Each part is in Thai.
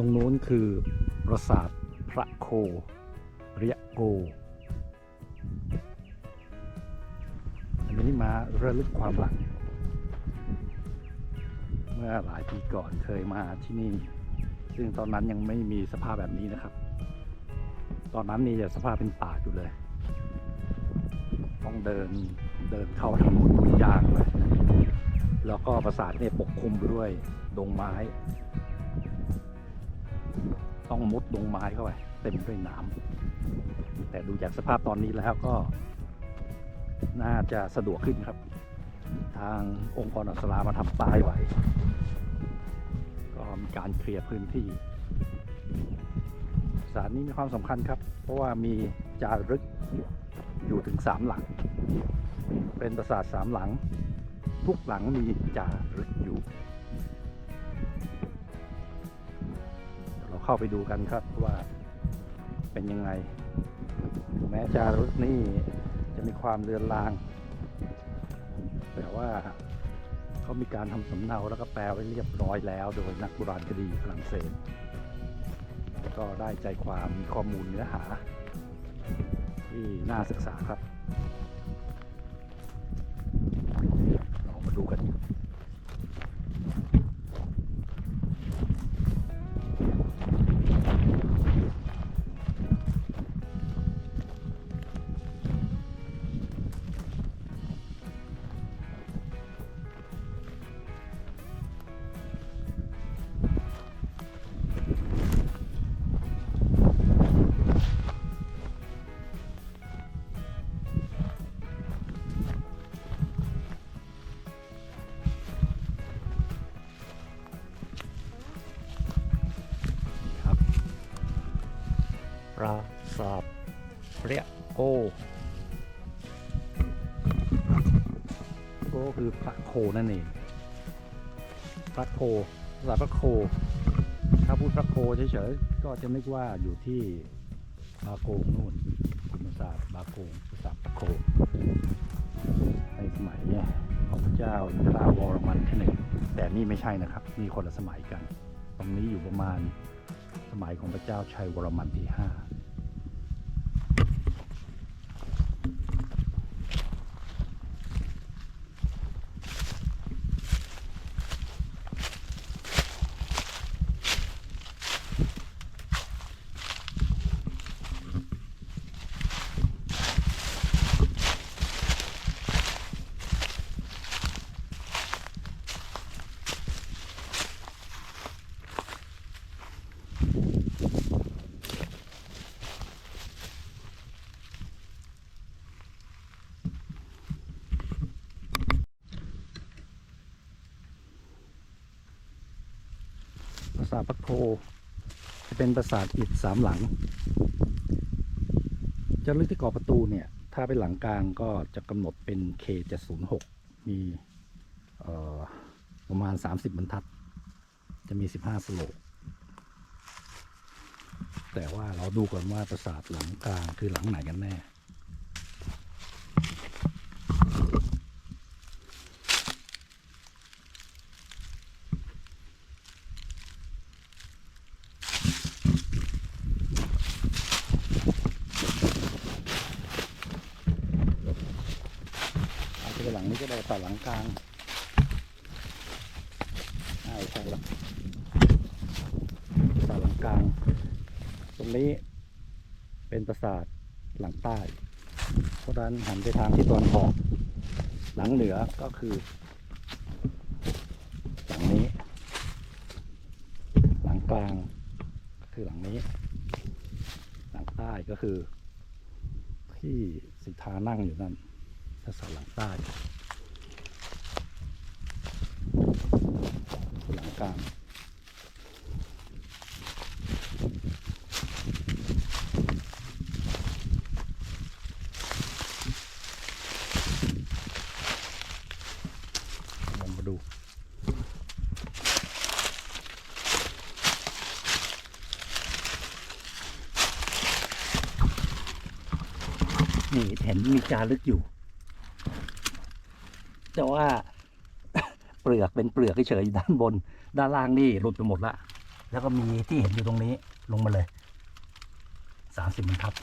รงนู้นคือปราสาทพระโคเรียโก อันนี้มาระลึกความหลัง เมื่อหลายปีก่อนเคยมาที่นี่ ซึ่งตอนนั้นยังไม่มีสภาพแบบนี้นะครับ ตอนนั้นนี่จะสภาพเป็นป่าอยู่เลย ต้องเดินเดินเข้าทางนู้นมียางเลยแล้วก็ปราสาทเนี่ยปกคลุมด้วยดงไม้ ต้องมุดดงไม้เข้าไปเต็มด้วยน้ำแต่ดูจากสภาพตอนนี้แล้วก็ น่าจะสะดวกขึ้นครับ ทางองค์กรอัสลามาทำป้ายไว้ ก็มีการเคลียร์พื้นที่ สารนี้มีความสำคัญครับ เพราะว่ามีจารึกอยู่ถึงสามหลัง เป็นปราสาทสามหลัง ทุกหลังมีจารึก เข้าไปดูกันครับว่าเป็นยังไง แม้จารึกนี่จะมีความเลือนลาง แต่ว่าเขามีการทำสำเนาแล้วก็แปลไว้เรียบร้อยแล้ว โดยนักโบราณคดีฝรั่งเศส ก็ได้ใจความมีข้อมูลเนื้อหา ที่น่าศึกษาครับเรามาดูกัน โกโกคือพระโคนั่นเองพระโคปราสาพระโค ถ้าพูดพระโคเฉยๆก็จะนึกว่าอยู่ที่บาโกงนู่นคุณปราสาทบาโกงปราสาพระโคในสมัยของพระเจ้าอิราวรมันที่หนึ่งแต่นี่ไม่ใช่นะครับ นี่คนละสมัยกัน ตรงนี้อยู่ประมาณสมัยของพระเจ้าชัยวรมันที่ห้า ปราสาทพระโคจะ เป็นปราสาทอิฐสามหลัง จะลึกที่กรอประตูเนี่ย ถ้าเป็นหลังกลางก็จะกำหนดเป็น K706 มีประมาณ 30 บรรทัด จะมี 15 สโลกแต่ว่าเราดูก่อนว่าปราสาทหลังกลางคือหลังไหนกันแน่ อาจจะเป็นหลังนี้ก็ได้แต่หลัง กลางใช่ใช่แล้วปราสาทหลังกลาง ตรงนี้เป็นปราสาทหลังใต้ เพราะนั้นหันไปทางที่ตะวันออกหลังเหนือก็คือหลังนี้ หลังกลางก็คือหลังนี้ หลังใต้ก็คือที่สิทธานั่งอยู่นั่นภาษาหลังใต้ หลัง กลางลองมาดูนี่เห็นมีจารึกอยู่ แต่ว่า ลือกเป็นเปลือกเฉยๆด้านบน ด้านล่างนี่หลุดไปหมดละแล้วก็มีที่เห็นอยู่ตรงนี้ลงมาเลยสามสิบบรรทัด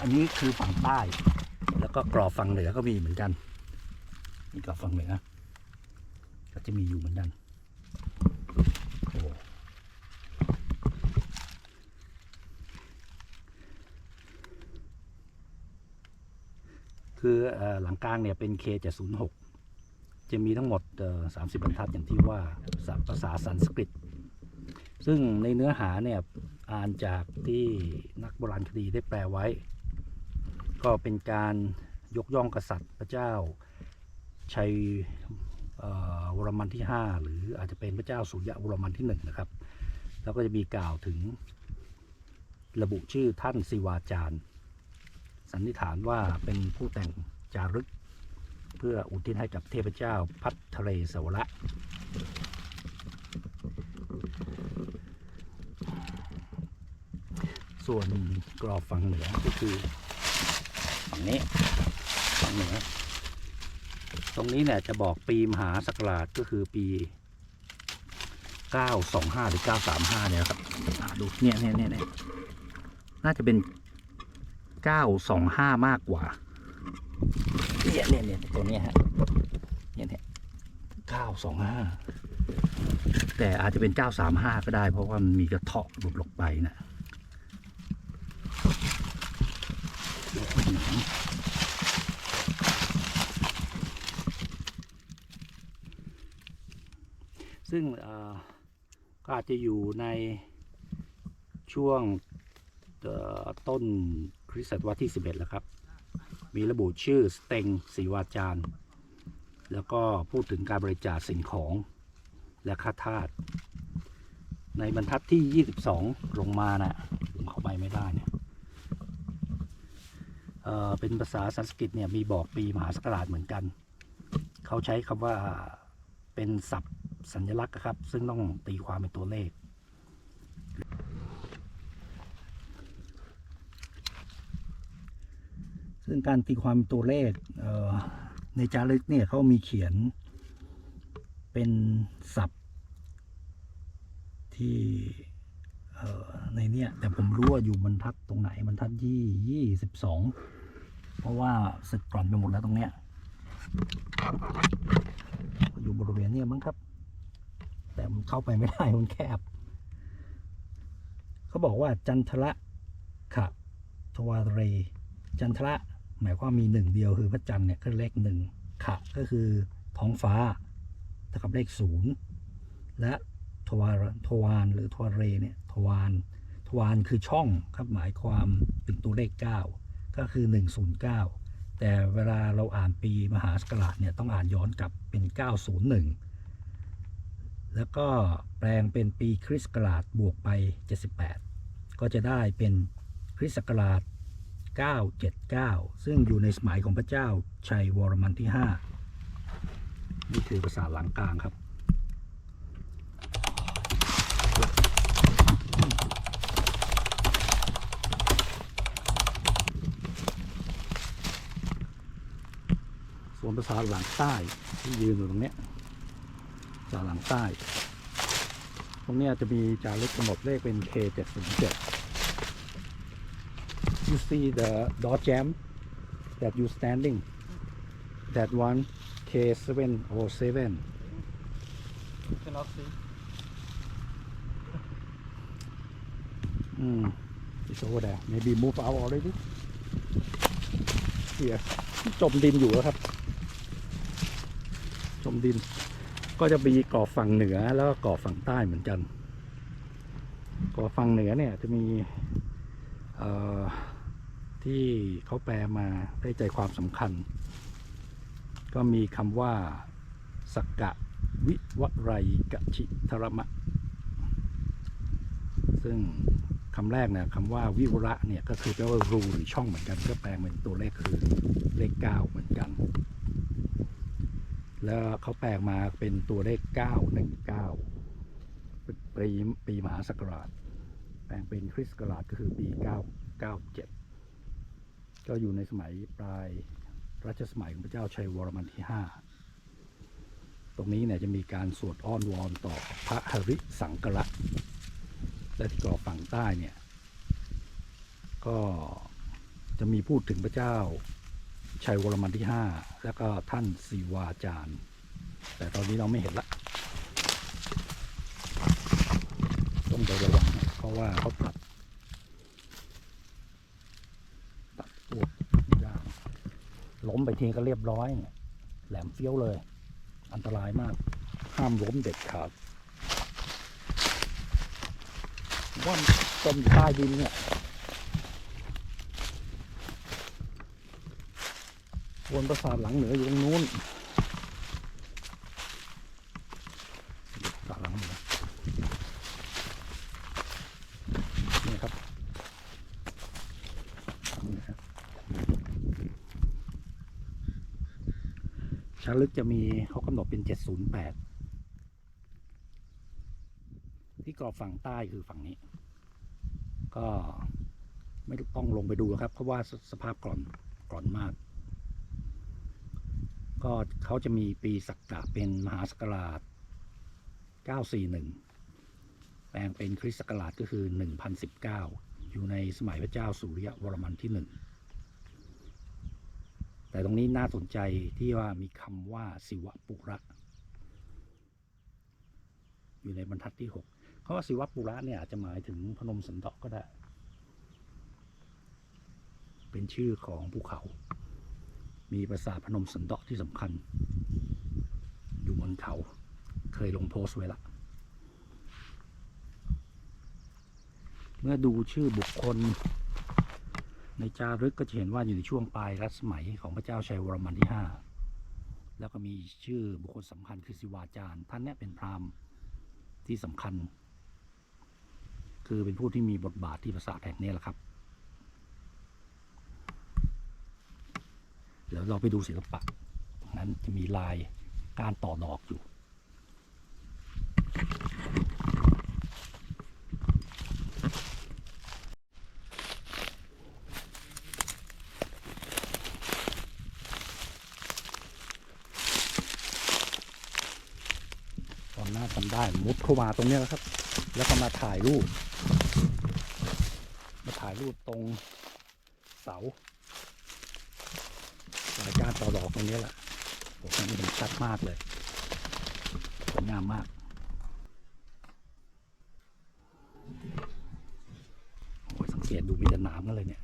อันนี้คือฝั่งใต้ แล้วก็กรอบฝั่งเหนือก็มีเหมือนกันนี่กรอบฝั่งเหนือก็จะมีอยู่เหมือนกันโอ้คือเออหลังกลางเนี่ยเป็น K706 จะมีทั้งหมด 30 บรรทัดอย่างที่ว่าภาษาภาษาสันสกฤต ซึ่งในเนื้อหาเนี่ยอ่านจากที่นักโบราณคดีได้แปลไว้ ก็เป็นการยกย่องกษัตริย์พระเจ้าชัยอ่อวรมันที่ 5 หรืออาจจะเป็นพระเจ้าสุริยวรมันที่ 1 นะครับ แล้วก็จะมีกล่าวถึงระบุชื่อท่านศิวาจารย์ สันนิษฐานว่าเป็นผู้แต่งจารึก เพื่ออุทิศให้กับเทพเจ้าพัททะเลสวระส่วนกรอบฝั่งเหนือก็คือฝั่งนี้ฝั่งเหนือ ตรงนี้เนี่ยจะบอกปีมหาศักราชก็คือปี 925 หรือ 935 เนี่ยครับดูนี่ยเนี่ยเนี่ยเนี่ยน่าจะเป็น 925 มากกว่า เนี่ยเนี่ยเนี่ยตัวนี้ฮะเนี่ยเนี่ย925แต่อาจจะเป็น935ก็ได้ เพราะว่ามันมีกระเทาะหลุดลงไปนะซึ่งเอ่อก็อาจจะอยู่ในช่วงต้นคริสต์ศตวรรษที่ 11 แล้วครับ มีระบุชื่อสเต็งศีวาจารย์ แล้วก็พูดถึงการบริจาคสิ่งของและค่าทาสในบรรทัดที่ 22 ลงมานะ่ะผมเข้าไปไม่ได้เนี่ยเอ่อเป็นภาษาสันสกฤตเนี่ยมีบอกปีมหาศักราชเหมือนกัน เขาใช้คำว่าเป็นศัพท์สัญลักษณ์ครับ ซึ่งต้องตีความเป็นตัวเลข ซึ่งการตีความตัวเลขเในจารึกเนี่ยเขามีเขียน เป็นศัพท์ ที่ในเนี่ยแต่ผมรู้ว่าอยู่บรรทัดตรงไหนบรรทัดยี่ยี่สิบสองเพราะว่าสึกกร่อนไปหมดแล้วตรงเนี้ยอยู่บริเวณเนี้มั้งครับ แต่มันเข้าไปไม่ได้มันแคบ เขาบอกว่าจันทระขะทวาเรจันทระ หมายความมีหนึ่งเดียวคือพระจันทร์เนี่ยก็เลขหนึ่งขะก็คือท้องฟ้าเท่ากับเลขศูนย์และทวารทวารหรือทวารเรเนี่ยทวารทวารคือช่องครับหมายความเป็นตัวเลข 9 ก็คือ 109 แต่เวลาเราอ่านปีมหาศักราชเนี่ยต้องอ่านย้อนกลับเป็น 901 แล้วก็แปลงเป็นปีคริสต์ศักราชบวกไป 78 ก็จะได้เป็นคริสต์ศักราช 979 ซึ่งอยู่ในสมัยของพระเจ้าชัยวรมันที่ 5 นี่คือภาษาหลังกลางครับ ส่วนภาษาหลังใต้ที่ยืนอยู่ตรงนี้ยภาษาหลังใต้ ตรงนี้จะมีจารึกกำหนดเลขเป็น K707 you see the door jam that you standing that one K707 cannot see. mm, it's over there maybe move out already here จมดินอยู่แล้วครับ จมดิน ก็จะมีเกาะฝั่งเหนือแล้วก็เกาะฝั่งใต้เหมือนกันเกาะฝั่งเหนือเนี่ยจะมีเอ่อ ที่เขาแปลมาได้ใจความสำคัญ ก็มีคำว่าสักกะวิวไรกะชิทรมะ ซึ่งคำแรกเนี่ยคำว่าวิวระเนี่ยก็คือแปลว่ารูหรือช่องเหมือนกัน ก็แปลงเป็นตัวเลขคือเลขเก้าเหมือนกัน แล้วเขาแปลมาเป็นตัวเลขเก้าหนึ่งเก้าปีปีมหาศักราช แปลงเป็นคริสต์ศักราชก็คือปีเก็อยู่ในสมัยปลายรัชสมัยของพระเจ้าชัยวรมันที่ห้าตรงนี้เนี่ยจะมีการสวดอ้อนวอนต่อพระหริสังกระและที่เกาะฝั่งใต้เนี่ย ก็จะมีพูดถึงพระเจ้าชัยวรมันที่ห้าแล้วก็ท่านสีวาจารย์ แต่ตอนนี้เราไม่เห็นละ ต้องไประวังเพราะว่าเขาตัด ตัดพวกยาง ล้มไปทีก็เรียบร้อยเนี่ยแหลมเฟี้ยวเลย อันตรายมาก ห้ามล้มเด็ดขาดว่านจมอยู่ใต้ดินเนี่ยวนประสาทหลังเหนืออยู่ตรงนู้นประสาทหลังเหนือนี่ครับนี่ครับ ชั้นลึกจะมีเขากำหนดเป็น 708 ที่กรอบฝั่งใต้คือฝั่งนี้ ก็ไม่ต้องลงไปดูนะครับเพราะว่าสสภาพกร่อนกร่อนมาก ก็เขาจะมีปีศักกะเป็นมหาศักราช 941 แปลงเป็นคริสต์ศักราชก็คือ 1019 อยู่ในสมัยพระเจ้าสุริยวรมันที่หนึ่ง แต่ตรงนี้น่าสนใจที่ว่ามีคำว่าศิวปุระ อยู่ในบรรทัดที่6เพราว่าศิวปุระเนี่ยอาจจะหมายถึงพนมสันดอกก็ได้ เป็นชื่อของภูเขา มีปราสาทพนมสันดอกที่สำคัญ อยู่บนเขา เคยลงโพสไว้ละเมื่อดูชื่อบุคคล ในจารึกก็จะเห็นว่าอยู่ในช่วงปลายรัชสมัยของพระเจ้าชัยวรมันที่ห้าแล้วก็มีชื่อบุคคลสำคัญคือศิวาจารย์ ท่านนี้เป็นพราหมณ์ที่สำคัญ คือเป็นผู้ที่มีบทบาทที่ปราสาทแห่งนี้แหละครับเดี๋ยวเราไปดูศิลปะตรงนั้นจะมีลายการต่อดอกอยู่ ตอนหน้าจำได้มุดเข้ามาตรงนี้แหละครับ แล้วก็มาถ่ายรูป มาถ่ายรูปตรงเสารายการต่อดอกตรงนี้แหละผมนนี้เห็นชัดมากเลยสวยงามมากโอ้ยสังเกตดูมีแต่หนามกันเลยเนี่ย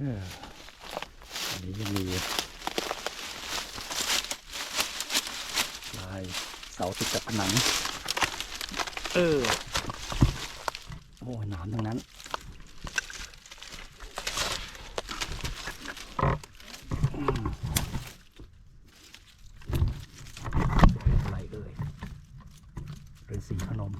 อออันนี้ยังมีลายเสาติดกับผนัง เออ โอ้ยหนามทั้งนั้น อืมอะไรเอ่ยฤาษีพนม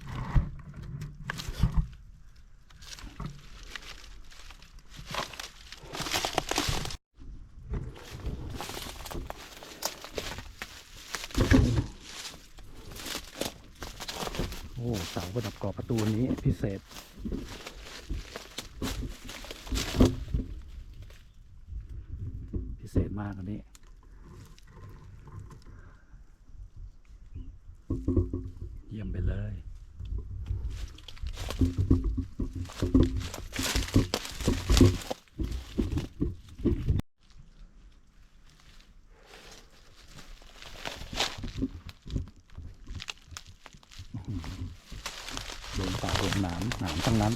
โอ้เสาประดับกรอบประตูนี้พิ เศษ พิเศษมากอันนี้ เยี่ยมไปเลย โดนป่าโดนหนามหนามทั้งนั้น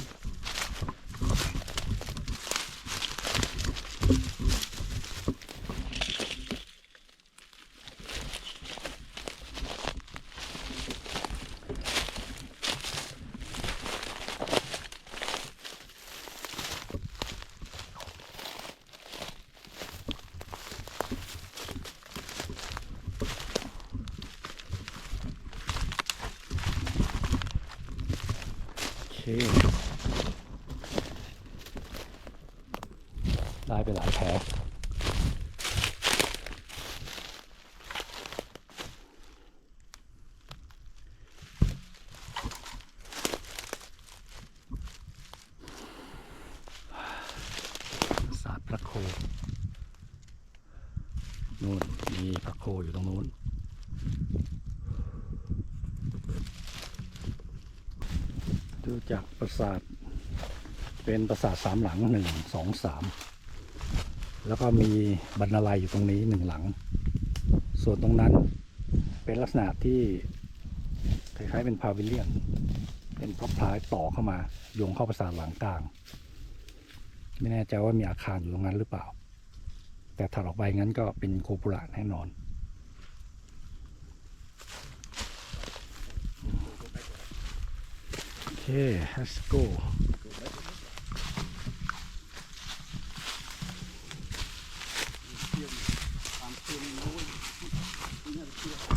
โได้ไปหลายแผลศาสตร์พระโคนู่นมีพระโคอยู่ตรงนู้นดูจากปราสาทเป็นปราสาทสามหลังหนึ่งสองสาม แล้วก็มีบรรลัยอยู่ตรงนี้หนึ่งหลัง ส่วนตรงนั้นเป็นลักษณะที่คล้ายๆเป็นพาวิเลียน เป็นพร็อพลายต่อเข้ามาโยงเข้าปราสาทหลังกลาง ไม่แน่ใจว่ามีอาคารอยู่ตรงนั้นหรือเปล่า แต่ถัดออกไปงั้นก็เป็นโคปุระแน่นอนโอเค let's go Yeah.